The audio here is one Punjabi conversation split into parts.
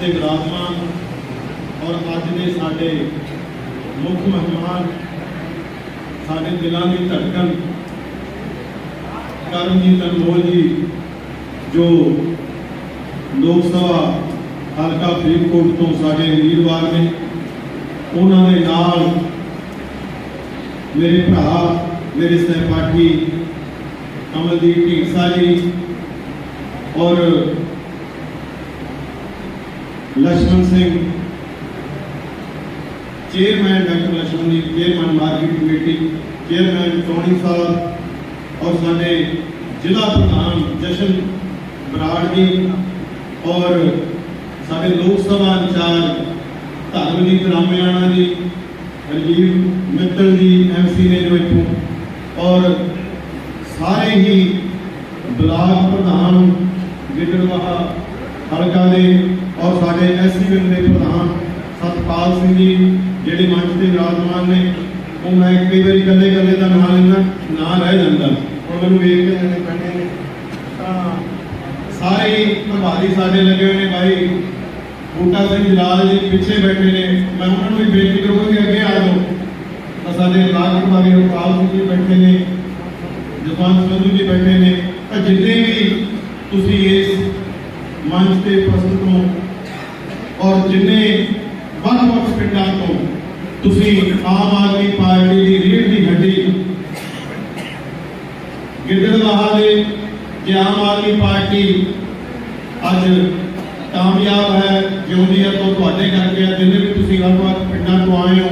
ਤੇ ਵਿਰਾਜਮਾਨ ਔਰ ਅੱਜ ਦੇ ਸਾਡੇ ਮੁੱਖ ਮਹਿਮਾਨ ਸਾਡੇ ਦਿਲਾਂ ਦੀ ਧੜਕਣ ਕਰਮਜੀਤ ਅਨਮੋਲ ਜੀ, ਜੋ ਲੋਕ ਸਭਾ ਹਲਕਾ ਫਰੀਦਕੋਟ ਤੋਂ ਸਾਡੇ ਉਮੀਦਵਾਰ ਨੇ, ਉਹਨਾਂ ਦੇ ਨਾਲ ਮੇਰੇ ਭਰਾ, ਮੇਰੇ ਸਹਿਪਾਠੀ ਕਮਲਦੀਪ ਢੀਂਡਸਾ ਜੀ ਔਰ Lakshman Singh. Chairman doctor Lakshman ji chairman market committee chairman Tony sahib ਔਰ ਸਾਡੇ ਜ਼ਿਲ੍ਹਾ ਪ੍ਰਧਾਨ ਜਸ਼ਨ ਬਰਾੜ ਜੀ ਔਰ ਸਾਡੇ ਲੋਕ ਸਭਾ ਇੰਚਾਰਜ ਧਰਮਦੀਪ ਰਾਮਿਆਣਾ ਜੀ ਰਜੀਵ ਮਿੱਤਲ ਜੀ ਐਮਸੀ ਨੇ ਜੋ ਇੱਥੋਂ ਔਰ ਸਾਰੇ ਹੀ ਬਲਾਕ ਪ੍ਰਧਾਨ ਗਿੱਦੜਵਾਹਾ ਹਲਕਾ ਦੇ ਔਰ ਸਾਡੇ ਐਸਸੀ ਵਿੰਗ ਦੇ ਪ੍ਰਧਾਨ ਸਤਪਾਲ ਸਿੰਘ ਜੀ, ਜਿਹੜੇ ਮੰਚ ਤੇ ਵਿਰਾਜਮਾਨ ਨੇ, ਉਹ ਮੈਂ ਕਈ ਵਾਰੀ ਇਕੱਲੇ ਇਕੱਲੇ ਦਾ ਨਾਂ ਲੈਂਦਾ, ਨਾਂ ਰਹਿ ਜਾਂਦਾ। ਹੁਣ ਮੈਨੂੰ ਵੇਖ ਕੇ ਲੈਣੇ ਪੈਣੇ ਨੇ। ਤਾਂ ਸਾਰੇ ਪ੍ਰਭਾਰੀ ਸਾਡੇ ਲੱਗੇ ਹੋਏ ਨੇ ਭਾਈ। ਬੂਟਾ ਸਿੰਘ ਜਲਾਲ ਜੀ ਪਿੱਛੇ ਬੈਠੇ ਨੇ। ਮੈਂ ਉਹਨਾਂ ਨੂੰ ਵੀ ਬੇਨਤੀ ਕਰੂੰਗਾ ਕਿ ਅੱਗੇ ਆ ਜਾਓ। ਤਾਂ ਸਾਡੇ ਬਲਾਕ ਪ੍ਰਭਾਰੀ ਰੁਪਾਲ ਸਿੰਘ ਜੀ ਬੈਠੇ ਨੇ, ਜਸਵੰਤ ਸੰਧੂ ਜੀ ਬੈਠੇ ਨੇ। ਤਾਂ ਜਿੰਨੇ ਵੀ ਤੁਸੀਂ ਇਸ ਮੰਚ ਤੇ ਪ੍ਰਸਤੁਤ ਹੋ ਔਰ ਜਿੰਨੇ ਵੱਖ-ਵੱਖ ਪਿੰਡਾਂ ਤੋਂ ਤੁਸੀਂ ਆਮ ਆਦਮੀ ਪਾਰਟੀ ਦੀ ਰੀੜ ਦੀ ਹੱਡੀ ਗਿੱਦੜਵਾਹਾ ਦੇ ਕਿ ਆਮ ਆਦਮੀ ਪਾਰਟੀ ਅੱਜ ਕਾਮਯਾਬ ਹੈ ਜਿਉਂਦੀ ਹੈ ਤੋਂ ਤੁਹਾਡੇ ਕਰਕੇ ਜਿੰਨੇ ਵੀ ਤੁਸੀਂ ਵੱਖ-ਵੱਖ ਪਿੰਡਾਂ ਤੋਂ ਆਏ ਹੋ,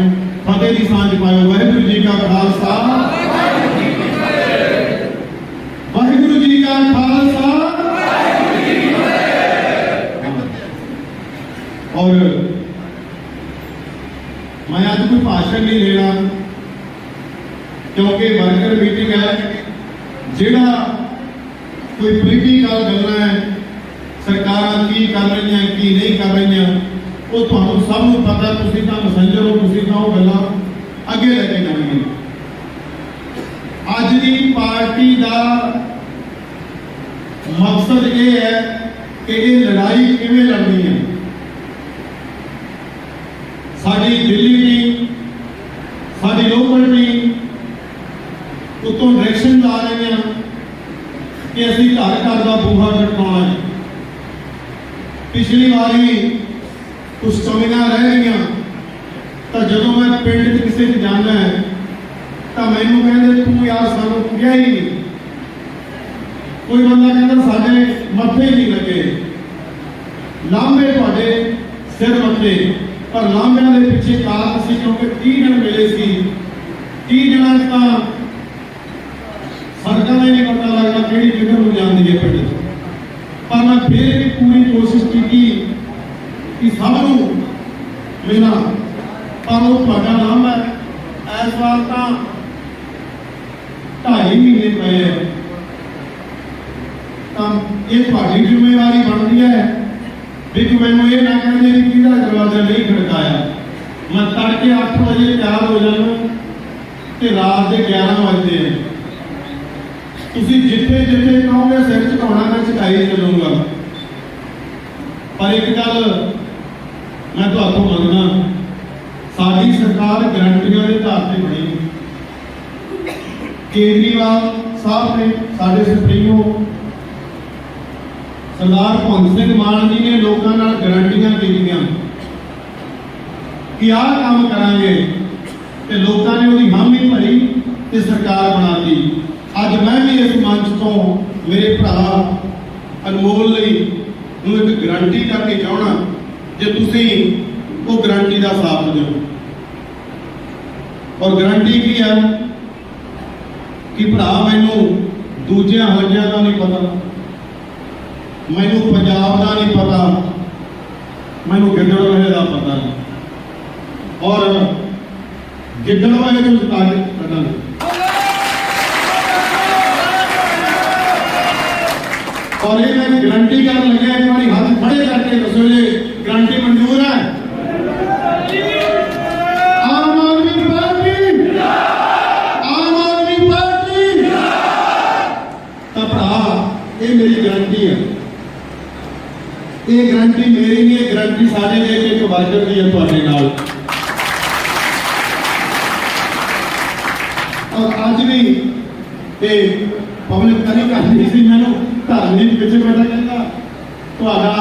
ਫਤਿਹ ਦੀ ਸਾਂਝ ਪਾਇਓ, ਵਾਹਿਗੁਰੂ ਜੀ ਕਾ ਖਾਲਸਾ ਵਾਹਿਗੁਰੂ ਜੀ ਕਾ ਖਾਲਸਾ ਔਰ ਮੈਂ ਅੱਜ ਕੋਈ ਭਾਸ਼ਣ ਨਹੀਂ ਦੇਣਾ, ਕਿਉਂਕਿ ਵਰਕਰ ਮੀਟਿੰਗ ਹੈ, ਜਿਹੜਾ ਕੋਈ ਪੋਲੀਟੀਕਲ ਗੱਲਾਂ ਹੈ, ਸਰਕਾਰਾਂ ਕੀ ਕਰ ਰਹੀਆਂ, ਕੀ ਨਹੀਂ ਕਰ ਰਹੀਆਂ, ਉਹ ਤੁਹਾਨੂੰ ਸਭ ਨੂੰ ਪਤਾ, ਤੁਸੀਂ ਤਾਂ ਮੈਸੇਂਜਰ ਹੋ, ਤੁਸੀਂ ਤਾਂ ਉਹ ਗੱਲਾਂ ਅੱਗੇ ਲੈ ਕੇ ਜਾਣੀਆਂ ਅੱਜ ਦੀ ਪਾਰਟੀ ਦਾ ਮਕਸਦ ਇਹ ਹੈ ਕਿ ਇਹ ਲੜਾਈ ਕਿਵੇਂ ਲੜਨੀ ਹੈ? ਸਾਡੀ ਦਿੱਲੀ ਟੀਮ ਸਾਡੀ ਲੋਕਲ ਟੀਮ ਉਤੋਂ ਡਾਇਰੈਕਸ਼ਨ ਲਾ ਰਹੇ ਹਾਂ ਕਿ ਅਸੀਂ ਘਰ ਘਰ ਦਾ ਬੂਹਾ ਖਟਕਾਉਣਾ ਹੈ। ਪਿਛਲੀ ਵਾਰੀ ਕੁਝ ਕਮੀਆਂ ਰਹਿ ਗਈਆਂ, ਤਾਂ ਜਦੋਂ ਮੈਂ ਪਿੰਡ 'ਚ ਕਿਸੇ 'ਚ ਜਾਂਦਾ ਹੈ, ਤਾਂ ਮੈਨੂੰ ਕਹਿੰਦੇ, ਤੂੰ ਯਾਰ ਸਾਨੂੰ ਕਿਹਾ ਹੀ ਨਹੀਂ। ਕੋਈ ਬੰਦਾ ਕਹਿੰਦਾ, ਸਾਡੇ ਮੱਥੇ ਨਹੀਂ ਲੱਗੇ। ਲਾਂਬੇ ਤੁਹਾਡੇ ਸਿਰ ਮੱਥੇ। ਪਰ ਲਾਂਭਿਆਂ ਦੇ ਪਿੱਛੇ ਕਾਰਨ ਸੀ ਕਿਉਂਕਿ 30 ਦਿਨ ਮਿਲੇ ਸੀ। 30 ਦਿਨਾਂ ਤਾਂ ਸੜਕਾਂ ਦਾ ਪਤਾ ਲੱਗਦਾ ਕਿਹੜੀ ਜਗ੍ਹਾ ਨੂੰ ਜਾਂਦੀ ਹੈ ਪਿੰਡ 'ਚ। ਪਰ ਮੈਂ ਫਿਰ ਵੀ ਪੂਰੀ ਕੋਸ਼ਿਸ਼ ਕੀਤੀ ਕਿ ਸਭ ਨੂੰ ਮਿਲਾਂ ਪਰ ਉਹ ਤੁਹਾਡਾ ਨਾਮ ਹੈ। ਇਸ ਵਾਰ ਤਾਂ ਢਾਈ ਮਹੀਨੇ ਪਏ ਹੈ ਤਾਂ ਇਹ ਤੁਹਾਡੀ ਜ਼ਿੰਮੇਵਾਰੀ ਬਣਦੀ ਹੈ। ਵੀ ਕਿ ਮੈਨੂੰ ਇਹ ਨਾ ਕਹਿੰਦੇ ਵੀ ਕਿਹਦਾ ਦਰਵਾਜ਼ਾ ਨਹੀਂ ਖੜਕਾਇਆ। ਮੈਂ ਤੜਕੇ 8 ਵਜੇ ਤਿਆਰ ਹੋ ਜਾਣਾ ਤੇ ਰਾਤ ਦੇ 11 ਵਜੇ ਤੁਸੀਂ ਜਿੱਥੇ ਜਿੱਥੇ ਕਹੋਗੇ, ਸਿਰ ਝੁਕਾਉਣਾ, ਮੈਂ ਝੁਕਾਈ ਚੱਲੂੰਗਾ। ਪਰ ਇੱਕ ਗੱਲ ਮੈਂ ਤੁਹਾਨੂੰ ਮੰਗਦਾ ਸਾਡੀ ਸਰਕਾਰ ਗਰੰਟੀਆਂ ਦੇ ਆਧਾਰ ਤੇ ਬਣੀ ਕੇਜਰੀਵਾਲ ਸਾਹਿਬ ਨੇ ਸਾਡੇ ਸੁਪਰੀਮੋ ਸਰਦਾਰ ਭਗਵੰਤ ਸਿੰਘ ਮਾਨ ਜੀ ਨੇ ਲੋਕਾਂ ਨਾਲ ਗਰੰਟੀਆਂ ਕੀਤੀਆਂ ਕਿ ਆਹ ਕੰਮ ਕਰਾਂਗੇ ਤੇ ਲੋਕਾਂ ਨੇ ਉਹਦੀ ਹਾਮੀ ਭਰੀ ਤੇ ਸਰਕਾਰ ਬਣਾਤੀ। ਅੱਜ ਮੈਂ ਵੀ ਇਸ ਮੰਚ ਤੋਂ ਮੇਰੇ ਭਰਾ ਅਨਮੋਲ ਲਈ ਨੂੰ ਇੱਕ ਗਰੰਟੀ ਕਰਕੇ ਚਾਹਣਾ ਜੇ ਤੁਸੀਂ ਉਹ ਗਰੰਟੀ ਦਾ ਸਾਥ ਦਿਓ। ਔਰ ਗਰੰਟੀ ਕੀ ਹੈ? ਕਿ ਭਰਾ ਮੈਨੂੰ ਦੂਜਿਆਂ ਹਲਕਿਆਂ ਦਾ ਨਹੀਂ ਪਤਾ। ਮੈਨੂੰ ਪੰਜਾਬ ਦਾ ਨਹੀਂ ਪਤਾ। ਮੈਨੂੰ ਗਿੱਦੜਵਾਹੇ ਦਾ ਪਤਾ ਨਹੀਂ। ਔਰ ਗਿੱਦੜਵਾਹੇ ਨੂੰ ਜਿਤਾ ਕੇ ਕੱਢਾਂਗੇ ਔਰ ਇਹ ਮੈਂ ਗਰੰਟੀ ਕਰਨ ਲੱਗਿਆ ਇੱਕ ਵਾਰੀ ਹੱਥ ਖੜੇ ਕਰਕੇ ਦੱਸੋ ਜੇ ਗਰੰਟੀ ਮਨਜ਼ੂਰ ਹੈ ਆਮ ਆਦਮੀ ਪਾਰਟੀ ਆਮ ਆਦਮੀ ਪਾਰਟੀ ਤਾਂ ਇਹ ਗਰੰਟੀ ਮੇਰੀ ਨਹੀਂ, ਇਹ ਗਰੰਟੀ ਸਾਡੇ ਦੇ ਇੱਕ ਵਰਕਰ ਦੀ ਹੈ ਤੁਹਾਡੇ ਨਾਲ। ਔਰ ਅੱਜ ਵੀ ਇਹ ਪਬਲਿਕ ਕਰੀ ਕਰਦੀ ਸੀ ਮੈਨੂੰ ਧਾਰਮਿਕ ਵਿੱਚ ਬੈਠਾ ਕਹਿੰਦਾ, ਤੁਹਾਡਾ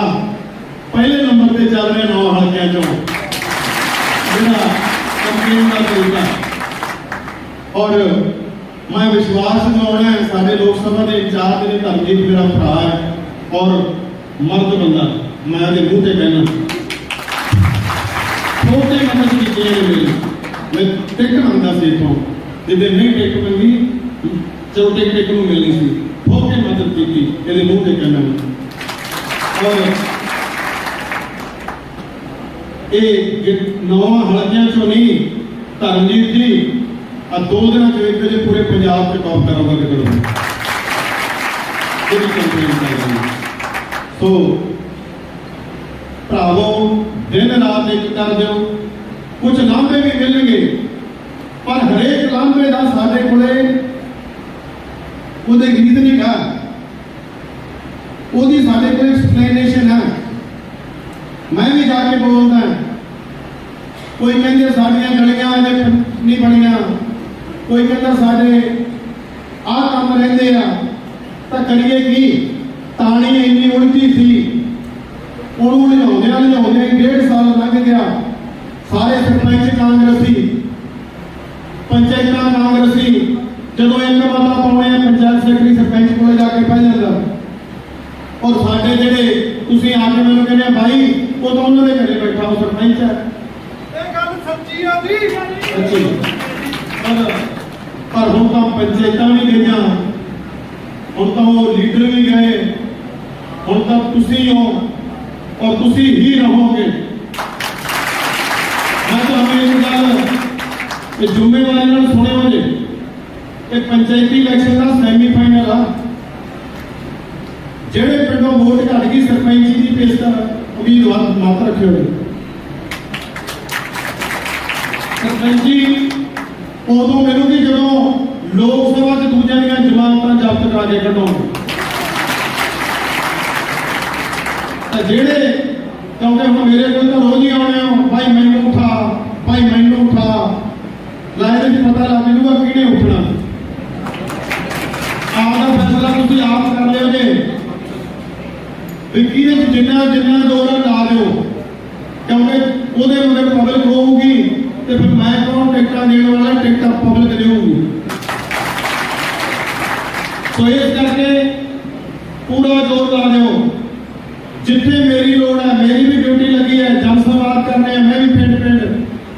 ਪਹਿਲੇ ਨੰਬਰ ਤੇ ਚੱਲ ਰਿਹਾ ਨੌ ਹਲਕਿਆਂ ਚੋਂ। ਜਿਹੜਾ ਕੰਪੇਨ ਦਾ ਤਰੀਕਾ। ਔਰ ਮੈਂ ਵਿਸ਼ਵਾਸ ਦਿਵਾਉਣਾ ਹੈ, ਸਾਡੇ ਲੋਕ ਸਭਾ ਦੇ ਇੰਚਾਰਜ ਨੇ ਧਰਮਜੀਤ ਮੇਰਾ ਭਰਾ ਹੈ ਔਰ ਮਰਦ ਬੰਦਾ। ਮੈਂ ਉਹਦੇ ਮੂੰਹ ਤੇ ਕਹਿਣਾ ਛੋਟੇ ਮਦਦ ਕੀਤੀ ਹੈ ਮੇਰੀ ਮੈਂ ਟਿਕਟ ਮੰਗਦਾ ਸੀ ਇਥੋਂ। ਜਿਹਦੇ ਨਹੀਂ ਟਿਕਟ ਮੰਗੀ ਚਲੋ ਟਿਕਟ ਨੂੰ ਮਿਲਣੀ ਸੀ। ਹੋ ਮਦਦ ਕੀਤੀ, ਇਹਦੇ ਮੂੰਹ ਤੇ ਕਹਿਣਾ ਔਰ ਇਹ ਗਿ- ਨੌਂ ਹਲਕਿਆਂ ਚੋਂ ਨਹੀਂ, ਧਰਮਜੀਤ ਜੀ ਆ ਦੋ ਦਿਨਾਂ ਚ ਇੱਕ ਜੇ ਪੂਰੇ ਪੰਜਾਬ ਚ ਟੌਪ ਕਰੋਗਾ ਕਿ ਕਰੋਗਾ ਕੋਈ ਕੰਪਲੇਂਟ ਨਹੀਂ ਸੋ ਭਰਾਵੋ, ਦਿਨ ਰਾਤ ਇੱਕ ਕਰ ਦਿਓ। ਕੁਝ ਲਾਂਭੇ ਵੀ ਮਿਲਣਗੇ, ਪਰ ਹਰੇਕ ਲਾਂਭੇ ਦਾ ਸਾਡੇ ਕੋਲੇ ਉਹਦੇ ਗੀਤ ਨਹੀਂ ਗਾ ਉਹਦੀ ਸਾਡੇ ਕੋਲ ਐਕਸਪਲੇਨੇਸ਼ਨ ਹੈ। ਮੈਂ ਵੀ ਜਾ ਕੇ ਬੋਲਦਾ ਕੋਈ ਕਹਿੰਦੇ ਸਾਡੀਆਂ ਗਲੀਆਂ ਅਜੇ ਨਹੀਂ ਬਣੀਆਂ। ਕੋਈ ਕਹਿੰਦਾ ਸਾਡੇ ਆਹ ਕੰਮ ਰਹਿੰਦੇ ਆ। ਤਾਂ ਕਰੀਏ ਕੀ? ਤਾਣੀ ਇੰਨੀ ਉਲਟੀ ਸੀ। ਉਹਨੂੰ ਲਿਆਉਂਦਿਆਂ ਲਿਆਉਂਦਿਆਂ ਡੇਢ ਸਾਲ ਲੰਘ ਗਿਆ। ਸਾਰੇ ਸਰਪੰਚ ਕਾਂਗਰਸੀ। ਪੰਚਾਇਤਾਂ ਕਾਂਗਰਸੀ। ਜਦੋਂ ਇੱਕ ਮਤਾ ਪਾਉਣੇ ਆ ਪੰਚਾਇਤ ਸੈਕਟਰੀ ਸਰਪੰਚ ਕੋਲੇ ਜਾ ਕੇ ਬਹਿ ਜਾਂਦਾ। ਔਰ ਸਾਡੇ ਜਿਹੜੇ ਤੁਸੀਂ ਆ ਕੇ ਮੈਨੂੰ ਕਹਿੰਦੇ ਆ, ਭਾਈ ਉਹ ਤਾਂ ਉਹਨਾਂ ਦੇ ਘਰੇ ਬੈਠਾ ਉਹ ਸਰਪੰਚ ਹੈ। ਇਹ ਗੱਲ ਸੱਚੀ ਆ ਜੀ। ਪਰ ਪਰ ਹੁਣ ਤਾਂ ਪੰਚਾਇਤਾਂ ਵੀ ਗਈਆਂ। ਹੁਣ ਤਾਂ ਉਹ ਲੀਡਰ ਵੀ ਗਏ। ਹੁਣ ਤਾਂ ਤੁਸੀਂ ਹੋ। ਔਰ ਤੁਸੀਂ ਹੀ ਰਹੋਗੇ। ਮੈਂ ਤੁਹਾਨੂੰ ਇਹ ਗੱਲ ਇਹ ਜ਼ਿੰਮੇਵਾਰੀ ਨਾਲ ਸੁਣਿਓ ਜੇ ਇਹ ਪੰਚਾਇਤੀ ਇਲੈਕਸ਼ਨ ਦਾ ਸੈਮੀ ਫਾਈਨਲ ਆ। ਜਿਹੜੇ ਪਿੰਡੋਂ ਵੋਟ ਘੱਟ ਗਈ, ਸਰਪੰਚੀ ਦੀ ਪੇਸ਼ਕਰ ਉਮੀਦਵਾਰ ਮਤ ਰੱਖਿਓ ਜੀ। ਸਰਪੰਚੀ ਉਦੋਂ ਮਿਲੂਗੀ ਜਦੋਂ ਲੋਕ ਸਭਾ ਚ ਦੂਜਿਆਂ ਦੀਆਂ ਜ਼ਮਾਨਤਾਂ ਜ਼ਬਤ ਕਰਾ ਕੇ ਕੱਢੋਗੇ। ਤਾਂ ਜਿਹੜੇ ਕਿਉਂਕਿ ਹੁਣ ਮੇਰੇ ਕੋਲ ਤਾਂ ਰੋਜ਼ ਹੀ ਆਉਣੇ ਆ ਭਾਈ ਮੈਨੂੰ ਉਠਾ, ਭਾਈ ਮੈਨੂੰ ਉਠਾ। ਲਾਇਨ ਵਿੱਚ ਪਤਾ ਲੱਗ ਜੂਗਾ ਕਿਹਨੇ ਉੱਠਣਾ। ਆਪ ਫੈਸਲਾ ਤੁਸੀਂ ਆਪ ਕਰ ਲਿਓ ਜੇ। ਵੀ ਕਿਹਦੇ ਜਿੰਨਾ ਜਿੰਨਾ ਜ਼ੋਰ ਲਾ ਦਿਓ। ਕਿਉਂਕਿ ਉਹਦੇ ਮਗਰ ਪਬਲਿਕ ਹੋਊਗੀ ਤੇ ਫਿਰ ਮੈਂ ਕੌਣ ਟਿਕਟਾਂ ਦੇਣ ਵਾਲਾ, ਟਿਕਟਾਂ ਪਬਲਿਕ ਦੇਊਗੀ ਸੋ ਇਸ ਕਰਕੇ ਪੂਰਾ ਜ਼ੋਰ ਲਾ ਦਿਓ। ਜਿੱਥੇ ਮੇਰੀ ਲੋੜ ਹੈ, ਮੇਰੀ ਵੀ ਡਿਊਟੀ ਲੱਗੀ ਹੈ ਜਨ ਸੰਵਾਦ ਕਰਨੇ ਆ, ਮੈਂ ਵੀ ਪਿੰਡ ਪਿੰਡ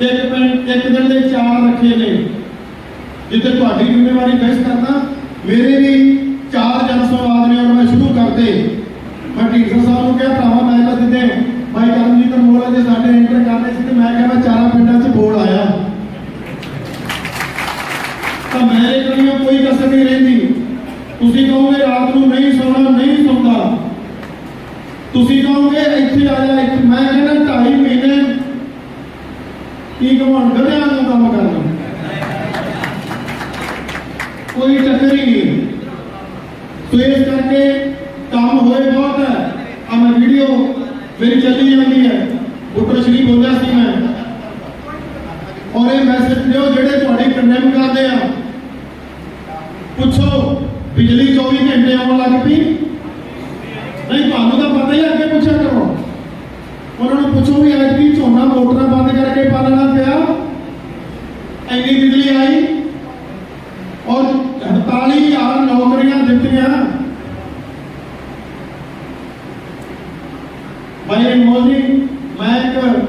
ਇੱਕ ਪਿੰਡ ਇੱਕ ਦਿਨ ਦੇ ਚਾਰ ਰੱਖੇ ਨੇ। ਜਿੱਥੇ ਤੁਹਾਡੀ ਜ਼ਿੰਮੇਵਾਰੀ ਫੇਸ ਕਰਨਾ ਮੇਰੇ ਵੀ ਚਾਰ ਜਨ ਸੰਵਾਦ ਨੇ ਔਰ ਮੈਂ ਸ਼ੁਰੂ ਕਰਦੇ। ਮੈਂ ਢੀਂਡਸਾ ਸਾਹਿਬ ਨੂੰ ਕਿਹਾ, ਭਰਾਵਾ, ਮੈਂ ਤਾਂ ਜਿੱਦੇ ਭਾਈ ਕਰਮਜੀਤ ਮੋਲਾ ਦੇ ਸਾਡੇ ਐਂਟਰ ਕਰਨੇ ਸੀ ਤੇ ਮੈਂ ਕਿਹਾ, ਮੈਂ ਚਾਰਾਂ ਪਿੰਡਾਂ 'ਚ ਬੋਲ ਆਇਆ। ਤਾਂ ਮੇਰੇ ਕੋਲ ਕੋਈ ਕਸਰ ਨਹੀਂ ਰਹਿੰਦੀ। ਤੁਸੀਂ ਕਹੋਗੇ ਰਾਤ ਨੂੰ ਤੁਸੀਂ ਕਹੋਗੇ, ਇੱਥੇ ਆ ਜਾ, ਇੱਥੇ ਮੈਂ ਕਹਿੰਦਾ ਢਾਈ ਮਹੀਨੇ ਕੀ ਕਮਾਉਣ ਗਧਿਆਂ ਨੂੰ ਕੰਮ ਕਰਨਾ। ਕੋਈ ਚੱਕਰ ਹੀ ਨਹੀਂ। ਸੋ ਇਸ ਕਰਕੇ ਕੰਮ ਹੋਏ ਬਹੁਤ ਹੈ। ਆ ਮੈਂ ਵੀਡੀਓ ਮੇਰੀ ਚੱਲੀ ਜਾਂਦੀ ਹੈ। ਬੁੱਟਰ ਸ਼੍ਰੀ ਬੋਲਿਆ ਸੀ ਮੈਂ। ਔਰ ਇਹ ਮੈਸੇਜ ਦਿਓ, ਜਿਹੜੇ ਤੁਹਾਡੀ ਕੰਡੈਮ ਕਰਦੇ ਆ, ਪੁੱਛੋ, ਬਿਜਲੀ 24 ਘੰਟੇ ਆਉਣ ਲੱਗ ਪਈ। ਨਹੀਂ, ਤੁਹਾਨੂੰ ਤਾਂ ਪਤਾ ਹੀ ਅੱਗੇ ਪੁੱਛਿਆ ਕਰੋ। ਉਹਨਾਂ ਨੂੰ ਪੁੱਛੋ ਵੀ ਅੱਜ ਵੀ ਝੋਨਾ ਮੋਟਰਾਂ ਬੰਦ ਕਰਕੇ ਪਾਲਣਾ ਪਿਆ। ਇੰਨੀ ਬਿਜਲੀ ਆਈ। ਔਰ 48000 ਨੌਕਰੀਆਂ ਦਿੱਤੀਆਂ। ਭਾਈ ਅਨਮੋਲ ਜੀ, ਮੈਂ ਇੱਕ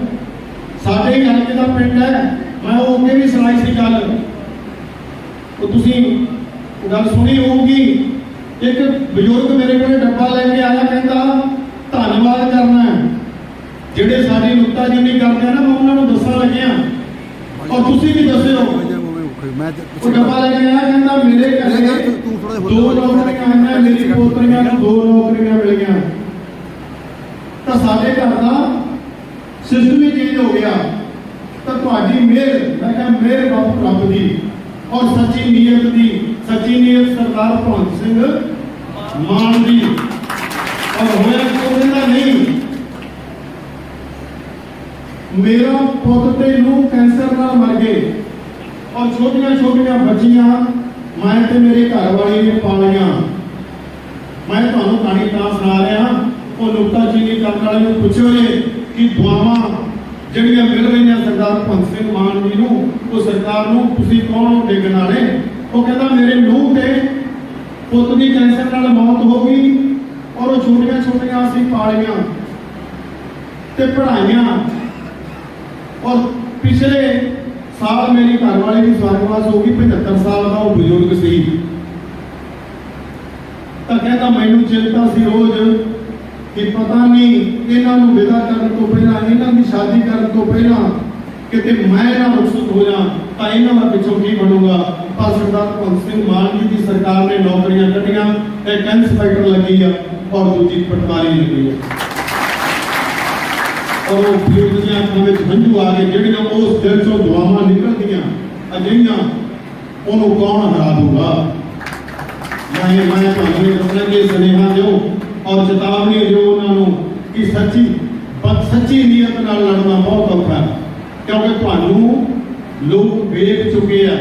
ਸਾਡੇ ਇਲਾਕੇ ਦਾ ਪਿੰਡ ਹੈ। ਮੈਂ ਉਹ ਅੱਗੇ ਵੀ ਸੁਣਾਈ ਸੀ ਗੱਲ। ਉਹ ਤੁਸੀਂ ਗੱਲ ਸੁਣੀ ਹੋਊਗੀ। ਇੱਕ ਬਜ਼ੁਰਗ ਮੇਰੇ ਕੋਲ ਡੱਬਾ ਲੈ ਕੇ ਆਇਆ ਕਹਿੰਦਾ ਧੰਨਵਾਦ ਕਰਨਾ ਹੈ। ਜਿਹੜੇ ਸਾਡੀ ਨੁਕਤਾਚੀਨੀ ਕਰਦੇ ਆ ਨਾ ਮੈਂ ਉਹਨਾਂ ਨੂੰ ਦੱਸਣ ਲੱਗਿਆ। ਔਰ ਤੁਸੀਂ ਵੀ ਦੱਸਿਓ। ਉਹ ਡੱਬਾ ਲੈ ਕੇ ਆਇਆ ਕਹਿੰਦਾ ਮੇਰੇ ਘਰੇ ਦੋ ਨੌਕਰੀਆਂ ਆਈਆਂ ਮੇਰੀ ਪੋਤਰੀਆਂ ਨੂੰ ਦੋ ਨੌਕਰੀਆਂ ਮਿਲ ਗਈਆਂ। ਤਾਂ ਸਾਡੇ ਘਰ ਦਾ ਸਿਸਟਮ ਹੀ ਚੇਂਜ ਹੋ ਗਿਆ। ਤਾਂ ਤੁਹਾਡੀ ਮਿਹਰ ਮੈਂ ਕਿਹਾ ਮਿਹਰ ਬਾਪ ਰੱਬ ਦੀ ਔਰ ਸੱਚੀ ਨੀਅਤ ਦੀ। ਸੱਚੀ ਨੀਅਤ ਸਰਦਾਰ ਭਗਵੰਤ ਸਿੰਘ ਮਾਨ ਦੀ ਔਰ ਹੋਇਆ ਕੋਈ ਦਾ ਨਹੀਂ। ਮੇਰਾ ਪੁੱਤ ਤੇ ਨੂੰ ਕੈਂਸਰ ਨਾਲ ਮਰ ਗਏ। ਔਰ ਛੋਟੀਆਂ ਛੋਟੀਆਂ ਬੱਚੀਆਂ ਮੈਂ ਤੇ ਮੇਰੇ ਘਰ ਵਾਲੀ ਨੇ ਪਾਲੀਆਂ। ਮੈਂ ਤੁਹਾਨੂੰ ਕਹਾਣੀ ਤਾਂ ਸੁਣਾ ਰਿਹਾ। ਉਹ ਨੁਕਤਾਚੀਨੀ ਕਰਨ ਵਾਲੇ ਨੂੰ ਪੁੱਛੋ ਜੇ ਕਿ ਦੁਆਵਾਂ ਜਿਹੜੀਆਂ ਮਿਲ ਰਹੀਆਂ ਸਰਦਾਰ ਭਗਤ ਸਿੰਘ ਮਾਨ ਜੀ ਨੂੰ, ਉਹ ਸਰਕਾਰ ਨੂੰ ਤੁਸੀਂ ਕੌਣ ਹੋ ਡੇਗਣ ਵਾਲੇ? ਉਹ ਕਹਿੰਦਾ ਮੇਰੇ ਨੂੰਹ ਤੇ ਪੁੱਤ ਦੀ ਕੈਂਸਰ ਨਾਲ ਮੌਤ ਹੋ ਗਈ ਔਰ ਉਹ ਛੋਟੀਆਂ ਛੋਟੀਆਂ ਅਸੀਂ ਪਾਲੀਆਂ ਤੇ ਪੜ੍ਹਾਈਆਂ ਔਰ ਪਿਛਲੇ ਸਾਲ ਮੇਰੀ ਘਰ ਵਾਲੇ ਦੀ ਸਵਰਗਵਾਸ ਹੋ ਗਈ 75 ਸਾਲ ਦਾ ਉਹ ਬਜ਼ੁਰਗ ਸੀ। ਤਾਂ ਕਹਿੰਦਾ ਮੈਨੂੰ ਚਿੰਤਾ ਸੀ ਰੋਜ਼ ਕਿ ਪਤਾ ਨਹੀਂ ਇਹਨਾਂ ਨੂੰ ਵਿਦਾ ਕਰਨ ਤੋਂ ਪਹਿਲਾਂ, ਇਹਨਾਂ ਦੀ ਸ਼ਾਦੀ ਕਰਨ ਤੋਂ ਪਹਿਲਾਂ ਕਿਤੇ ਮੈਂ ਨਾ ਰੁਖਸਤ ਹੋ ਜਾ ਤਾਂ ਇਹਨਾਂ ਦਾ ਪਿੱਛੋਂ ਕੀ ਬਣੂਗਾ? ਪਰ ਸਰਦਾਰ ਭਗਤ ਸਿੰਘ ਮਾਨ ਜੀ ਦੀ ਸਰਕਾਰ ਨੇ ਨੌਕਰੀਆਂ ਕੱਢੀਆਂ ਇੱਕ ਇੰਸਪੈਕਟਰ ਲੱਗੀ ਆ ਔਰ ਦੂਜੀ ਪਟਵਾਰੀ ਲੱਗੀ ਆ। ਔਰ ਉਹ ਬਜ਼ੁਰਗ ਦੀਆਂ ਅੱਖਾਂ ਵਿੱਚ ਹੰਝੂ ਆ ਗਏ ਜਿਹੜੀਆਂ ਉਸ ਦਿਲ ਚੋਂ ਦੁਆਵਾਂ ਨਿਕਲਦੀਆਂ, ਅਜਿਹੀਆਂ, ਉਹਨੂੰ ਕੌਣ ਹਰਾ ਦੂਗਾ? ਮੈਂ ਮੈਂ ਤੁਹਾਨੂੰ ਦੱਸਣਾ ਕਿ ਸੁਨੇਹਾ ਦਿਓ ਔਰ ਚੇਤਾਵਨੀ ਦਿਓ ਉਹਨਾਂ ਨੂੰ ਕਿ ਸੱਚੀ ਬਸ ਸੱਚੀ ਨੀਅਤ ਨਾਲ ਲੜਨਾ ਬਹੁਤ ਔਖਾ ਤੁਹਾਨੂੰ ਲੋਕ ਵੇਖ ਚੁੱਕੇ ਆ।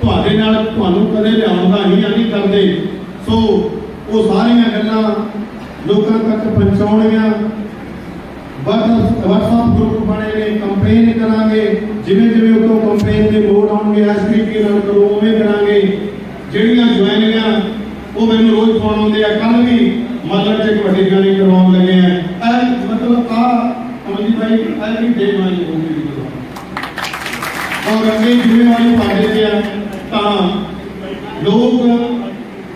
ਤੁਹਾਡੇ ਨਾਲ ਤੁਹਾਨੂੰ ਕਦੇ ਲਿਆਉਣ ਦਾ ਹੀ ਨਹੀਂ ਕਰਦੇ। ਸੋ ਉਹ ਸਾਰੀਆਂ ਗੱਲਾਂ ਲੋਕਾਂ ਤੱਕ ਪਹੁੰਚਾਉਣੀਆਂ WhatsApp ਗਰੁੱਪ ਬਣੇ ਨੇ ਕੰਪੇਨ ਕਰਾਂਗੇ। ਜਿਵੇਂ ਜਿਵੇਂ ਉਤੋਂ ਕੰਪੇਨ ਦੇ ਮੋਡ ਆਉਣਗੇ ਐਸਪੀਪੀ ਨਾਲ ਕਰੋ, ਉਵੇਂ ਕਰਾਂਗੇ। ਜਿਹੜੀਆਂ ਜੁਆਇਨਿੰਗਾਂ ਉਹ ਮੈਨੂੰ ਰੋਜ਼ ਫੋਨ ਆਉਂਦੇ ਆ। ਕੱਲ ਵੀ ਮਤਲਬ ਚ ਵੱਡੀ ਜਾਣੀ ਕਰਵਾਉਣ ਲੱਗੇ ਆ। ਇਹ ਮਤਲਬ ਆ ਅਮਨਜੀਤ ਭਾਈ ਇਹ ਵੀ ਦੇ ਮਾਨੀ ਹੋਊਗੀ ਜੀ ਔਰ ਅੱਗੇ ਜ਼ਿੰਮੇਵਾਰੀ ਤੁਹਾਡੇ ਤੇ ਆ ਤਾਂ ਲੋਕ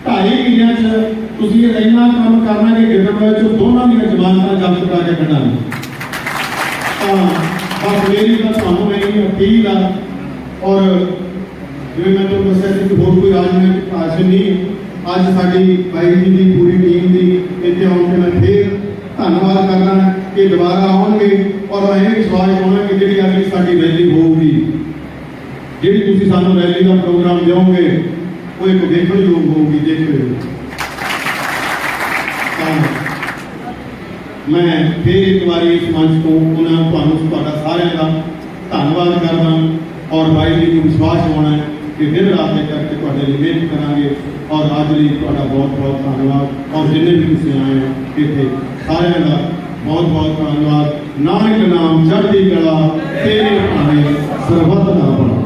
ਢਾਈ ਮਹੀਨਿਆਂ ਚ ਤੁਸੀਂ ਇੰਨਾ ਕੰਮ ਕਰਨਾ ਕਿ ਗਿਰਦਵਾਏ ਚ ਦੋਨਾਂ ਦੀਆਂ ਜ਼ਮਾਨਤਾਂ ਜ਼ਬਤ ਕਰਾ ਕੇ ਕੱਢਾਂਗੇ ਤਾਂ ਬਸ ਮੇਰੀ ਤਾਂ ਤੁਹਾਨੂੰ ਇਹ ਅਪੀਲ ਆ ਔਰ ਜਿਵੇਂ ਮੈਂ ਤੁਹਾਨੂੰ ਦੱਸਿਆ ਸੀ ਕਿ ਹੋਰ ਕੋਈ ਰਾਜਨੀਤਿਕ ਭਾਸ਼ਣ ਨਹੀਂ ਅੱਜ ਸਾਡੀ ਬਾਈ ਜੀ ਦੀ ਪੂਰੀ ਟੀਮ ਦੀ ਇੱਥੇ ਆਉਣ ਤੇ ਮੈਂ ਫੇਰ ਧੰਨਵਾਦ ਕਰਦਾ ਕਿ ਦੁਬਾਰਾ ਆਉਣਗੇ ਔਰ ਮੈਂ ਇਹ ਵਿਸ਼ਵਾਸ ਪਾਉਣਾ ਕਿ ਜਿਹੜੀ ਅਗਲੀ ਸਾਡੀ ਰੈਲੀ ਹੋਊਗੀ ਜਿਹੜੀ ਤੁਸੀਂ ਸਾਨੂੰ ਰੈਲੀ ਦਾ ਪ੍ਰੋਗਰਾਮ ਦਿਓਗੇ ਉਹ ਇੱਕ ਦੇਖਣ ਯੋਗ ਹੋਊਗੀ ਦੇਖਿਓ ਤਾਂ ਮੈਂ ਫਿਰ ਇੱਕ ਵਾਰੀ ਇਸ ਮੰਚ ਤੋਂ ਉਹਨਾਂ ਤੁਹਾਨੂੰ ਤੁਹਾਡਾ ਸਾਰਿਆਂ ਦਾ ਧੰਨਵਾਦ ਕਰਦਾ ਔਰ ਭਾਈ ਜੀ ਨੂੰ ਵਿਸ਼ਵਾਸ ਹੋਣਾ ਕਿ ਦਿਨ ਰਾਤ ਇੱਕ ਕਰਕੇ ਤੁਹਾਡੇ ਲਈ ਮਿਹਨਤ ਕਰਾਂਗੇ ਔਰ ਅੱਜ ਲਈ ਤੁਹਾਡਾ ਬਹੁਤ ਬਹੁਤ ਧੰਨਵਾਦ। ਔਰ ਜਿੰਨੇ ਵੀ ਤੁਸੀਂ ਆਏ ਹੋ, ਇੱਥੇ ਸਾਰਿਆਂ ਦਾ ਬਹੁਤ ਬਹੁਤ ਧੰਨਵਾਦ। ਨਾਨਕ ਨਾਮ ਚੜ੍ਹਦੀ ਕਲਾ ਤੇਰੇ ਭਾਣੇ ਸਰਬੱਤ ਦਾ ਭਲਾ